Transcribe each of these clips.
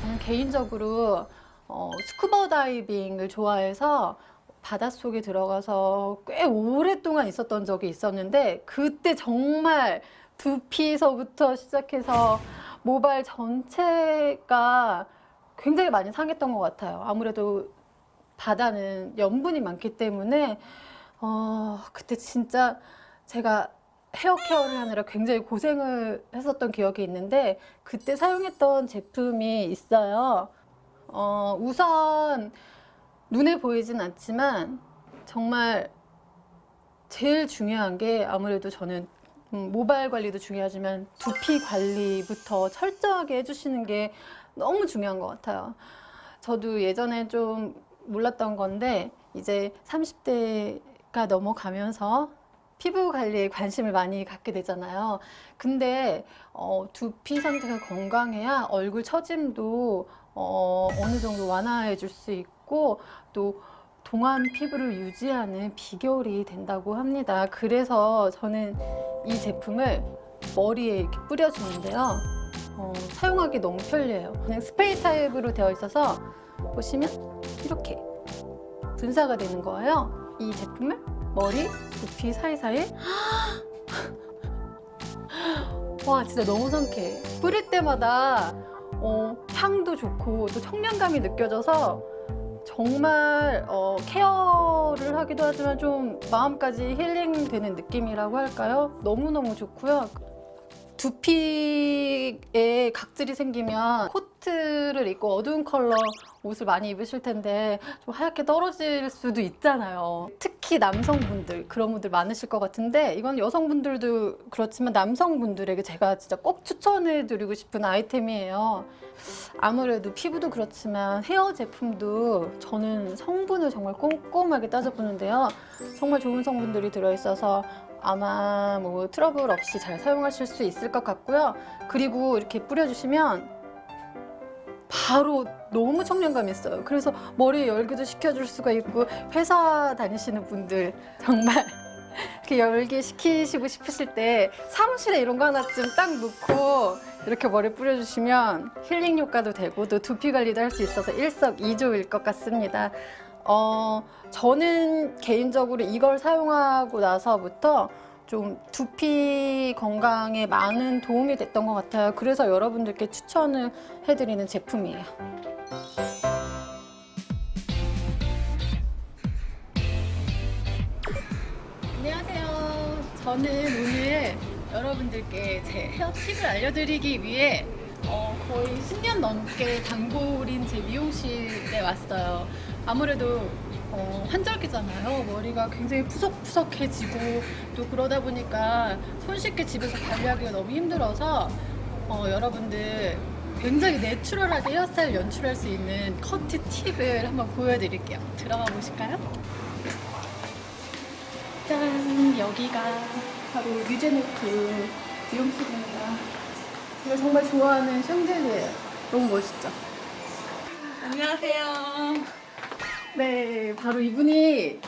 저는 개인적으로 어, 스쿠버 다이빙을 좋아해서 바닷속에 들어가서 꽤 오랫동안 있었던 적이 있었는데 그때 정말 두피서부터 시작해서 모발 전체가 굉장히 많이 상했던 것 같아요. 아무래도 바다는 염분이 많기 때문에 어, 그때 진짜 제가 헤어 케어를 하느라 굉장히 고생을 했었던 기억이 있는데 그때 사용했던 제품이 있어요. 어, 우선 눈에 보이진 않지만 정말 제일 중요한 게 아무래도 저는 음, 모발 관리도 중요하지만 두피 관리부터 철저하게 해주시는 게 너무 중요한 것 같아요. 저도 예전에 좀 몰랐던 건데 이제 30대가 넘어가면서 피부 관리에 관심을 많이 갖게 되잖아요. 근데 어, 두피 상태가 건강해야 얼굴 처짐도 어, 어느 정도 완화해 줄 수 있고 또 동안 피부를 유지하는 비결이 된다고 합니다. 그래서 저는 이 제품을 머리에 이렇게 뿌려주는데요. 어, 사용하기 너무 편리해요. 그냥 스프레이 타입으로 되어 있어서 보시면 이렇게 분사가 되는 거예요. 이 제품을 머리, 두피 사이사이에 와 진짜 너무 상쾌해. 뿌릴 때마다 어, 향도 좋고 또 청량감이 느껴져서 정말 어, 케어를 하기도 하지만 좀 마음까지 힐링되는 느낌이라고 할까요? 너무너무 좋고요. 두피에 각질이 생기면 코트를 입고 어두운 컬러 옷을 많이 입으실 텐데 좀 하얗게 떨어질 수도 있잖아요. 특히 남성분들 그런 분들 많으실 것 같은데 이건 여성분들도 그렇지만 남성분들에게 제가 진짜 꼭 추천해 드리고 싶은 아이템이에요. 아무래도 피부도 그렇지만 헤어 제품도 저는 성분을 정말 꼼꼼하게 따져보는데요. 정말 좋은 성분들이 들어있어서 아마 뭐 트러블 없이 잘 사용하실 수 있을 것 같고요. 그리고 이렇게 뿌려주시면 바로 너무 청량감이 있어요. 그래서 머리 열기도 식혀줄 수가 있고 회사 다니시는 분들 정말 이렇게 열기 식히시고 싶으실 때 사무실에 이런 거 하나쯤 딱 놓고 이렇게 머리 뿌려주시면 힐링 효과도 되고 또 두피 관리도 할 수 있어서 일석이조일 것 같습니다. 어, 저는 개인적으로 이걸 사용하고 나서부터 좀 두피 건강에 많은 도움이 됐던 것 같아요. 그래서 여러분들께 추천을 해드리는 제품이에요. 안녕하세요. 저는 오늘 여러분들께 제 헤어 팁을 알려드리기 위해 어, 거의 10년 넘게 단골인 제 미용실에 왔어요. 아무래도 어, 환절기잖아요. 머리가 굉장히 푸석푸석해지고 또 그러다 보니까 손쉽게 집에서 관리하기가 너무 힘들어서 어, 여러분들 굉장히 내추럴하게 헤어스타일 연출할 수 있는 커트 팁을 한번 보여드릴게요. 들어가 보실까요? 짠! 여기가 바로 뮤제네프 미용실입니다. 제가 정말 좋아하는 샹젤리예요. 너무 멋있죠? 안녕하세요. 네, 바로 이분이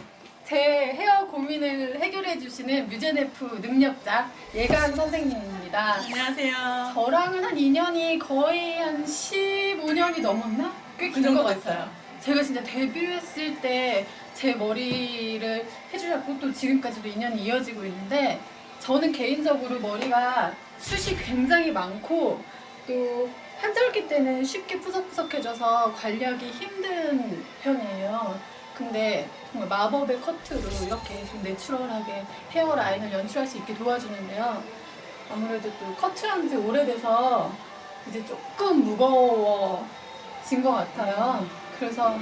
제 헤어 고민을 해결해 주시는 뮤제네프 능력자 예간 선생님입니다. 안녕하세요. 저랑은 한 2년이 거의 한 15년이 넘었나? 꽤 그긴 정도 것 같아요. 됐어요. 제가 진짜 데뷔했을 때 제 머리를 해주셨고 또 지금까지도 인연이 이어지고 있는데 저는 개인적으로 머리가 숱이 굉장히 많고 또 한절기 때는 쉽게 푸석푸석해져서 관리하기 힘든 편이에요. 근데 정말 마법의 커트로 이렇게 좀 내추럴하게 헤어 라인을 연출할 수 있게 도와주는데요. 아무래도 또 커트한 지 오래돼서 이제 조금 무거워진 것 같아요. 그래서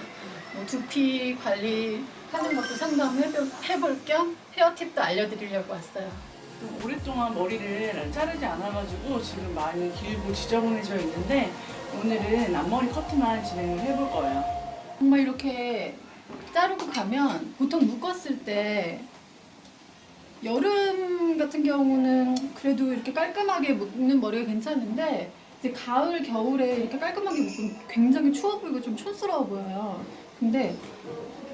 뭐 두피 관리 하는 것도 상담해볼 해볼 겸 헤어 팁도 알려드리려고 왔어요. 좀 오랫동안 머리를 자르지 않아가지고 지금 많이 길고 지저분해져 있는데 오늘은 앞머리 커트만 진행을 해볼 거예요. 정말 이렇게 자르고 가면 보통 묶었을 때 여름 같은 경우는 그래도 이렇게 깔끔하게 묶는 머리가 괜찮은데 이제 가을 겨울에 이렇게 깔끔하게 묶으면 굉장히 추워 보이고 좀 촌스러워 보여요. 근데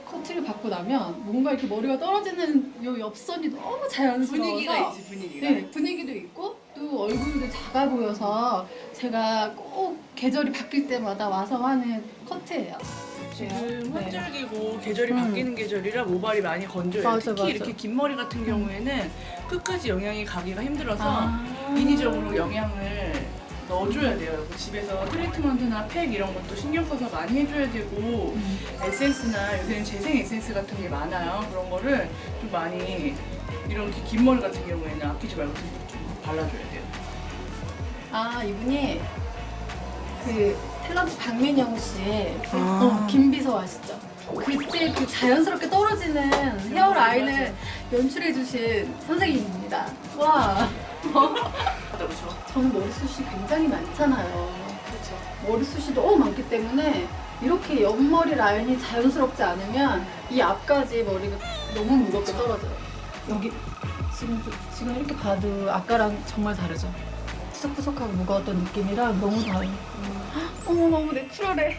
커트를 받고 나면 뭔가 이렇게 머리가 떨어지는 요 옆선이 너무 자연스러워서 분위기가 있지 분위기가. 네, 분위기도 있고 작아 보여서 제가 꼭 계절이 바뀔 때마다 와서 하는 커트예요. 지금 네. 환절기고 계절이 음. 바뀌는 계절이라 모발이 많이 건조해요. 맞아, 특히 맞아. 이렇게 긴 머리 같은 경우에는 끝까지 영양이 가기가 힘들어서 아. 인위적으로 영양을 넣어줘야 돼요. 그 집에서 트리트먼트나 팩 이런 것도 신경 써서 많이 해줘야 되고 음. 에센스나 요새는 재생 에센스 같은 게 많아요. 그런 거를 좀 많이 이렇게 긴 머리 같은 경우에는 아끼지 말고 좀, 좀 발라줘야 돼요. 아 이분이 그 탤런트 박민영 씨 아. 어, 김비서 아시죠? 그때 그 자연스럽게 떨어지는 헤어 라인을 연출해주신 선생님입니다. 와 그렇죠. 저는 머리숱이 굉장히 많잖아요. 그렇죠. 머리숱이 너무 많기 때문에 이렇게 옆머리 라인이 자연스럽지 않으면 이 앞까지 머리가 너무 무겁게 떨어져요. 여기 지금 지금 이렇게 봐도 아까랑 정말 다르죠. 푸석푸석하고 무거웠던 느낌이랑 너무 다르고 어머 너무 내추럴해.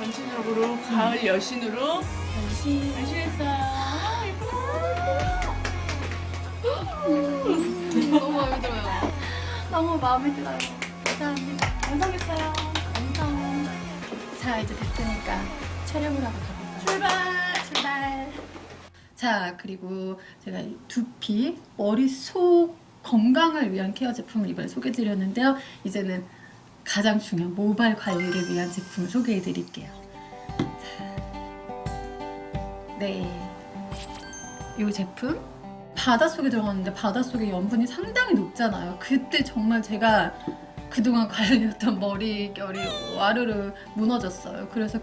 전체적으로 가을 여신으로 잠시 변신했어요. 아, 너무 마음에 들어요. 너무 마음에 들어요. 감사합니다. 완성했어요. 완성. 자 이제 됐으니까 촬영을 하러 가볼까요? 출발! 출발! 자 그리고 제가 이 두피, 머릿속 건강을 위한 케어 제품을 이번에 소개해드렸는데요. 이제는 가장 중요한 모발 관리를 위한 제품을 소개해 드릴게요. 자, 네, 이 제품 바닷속에 들어갔는데 바닷속에 염분이 상당히 높잖아요. 그때 정말 제가 그동안 관리했던 머릿결이 와르르 무너졌어요. 그래서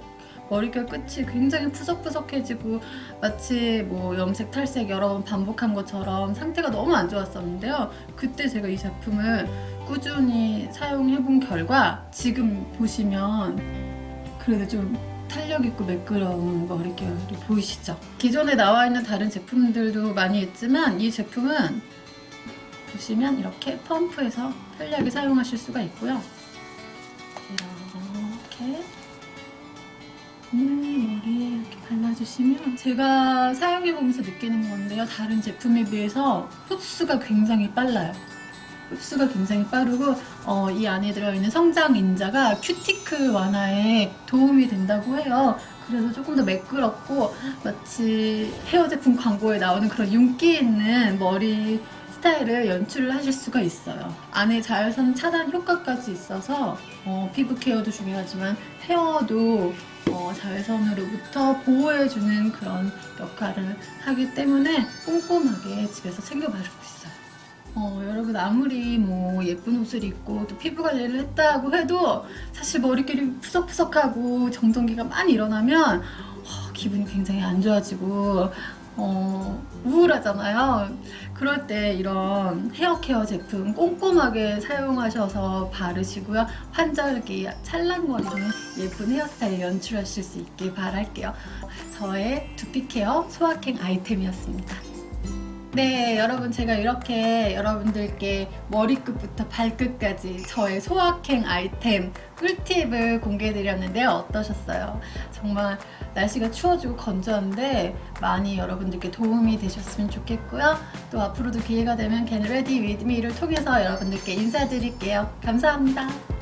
머릿결 끝이 굉장히 푸석푸석해지고 마치 뭐 염색 탈색 여러 번 반복한 것처럼 상태가 너무 안 좋았었는데요. 그때 제가 이 제품을 꾸준히 사용해본 결과 지금 보시면 그래도 좀 탄력 있고 매끄러운 머릿결이 보이시죠? 기존에 나와 있는 다른 제품들도 많이 있지만 이 제품은 보시면 이렇게 펌프해서 편리하게 사용하실 수가 있고요. 이렇게 오늘 머리에 이렇게 발라주시면 제가 사용해보면서 느끼는 건데요. 다른 제품에 비해서 흡수가 굉장히 빨라요. 흡수가 굉장히 빠르고 어, 이 안에 들어있는 성장 인자가 큐티클 완화에 도움이 된다고 해요. 그래서 조금 더 매끄럽고 마치 헤어 제품 광고에 나오는 그런 윤기 있는 머리 스타일을 연출을 하실 수가 있어요. 안에 자외선 차단 효과까지 있어서 어, 피부 케어도 중요하지만 헤어도 어, 자외선으로부터 보호해주는 그런 역할을 하기 때문에 꼼꼼하게 집에서 챙겨봐주고 있어요. 어, 여러분 아무리 뭐 예쁜 옷을 입고 또 피부 관리를 했다고 해도 사실 머릿결이 푸석푸석하고 정전기가 많이 일어나면 어, 기분이 굉장히 안 좋아지고 어, 우울하잖아요. 그럴 때 이런 헤어 케어 제품 꼼꼼하게 사용하셔서 바르시고요. 환절기 찰랑거리는 예쁜 헤어스타일 연출하실 수 있길 바랄게요. 저의 두피 케어 소확행 아이템이었습니다. 네, 여러분 제가 이렇게 여러분들께 머리끝부터 발끝까지 저의 소확행 아이템 꿀팁을 공개해드렸는데요. 어떠셨어요? 정말 날씨가 추워지고 건조한데 많이 여러분들께 도움이 되셨으면 좋겠고요. 또 앞으로도 기회가 되면 Can Ready With Me를 통해서 여러분들께 인사드릴게요. 감사합니다.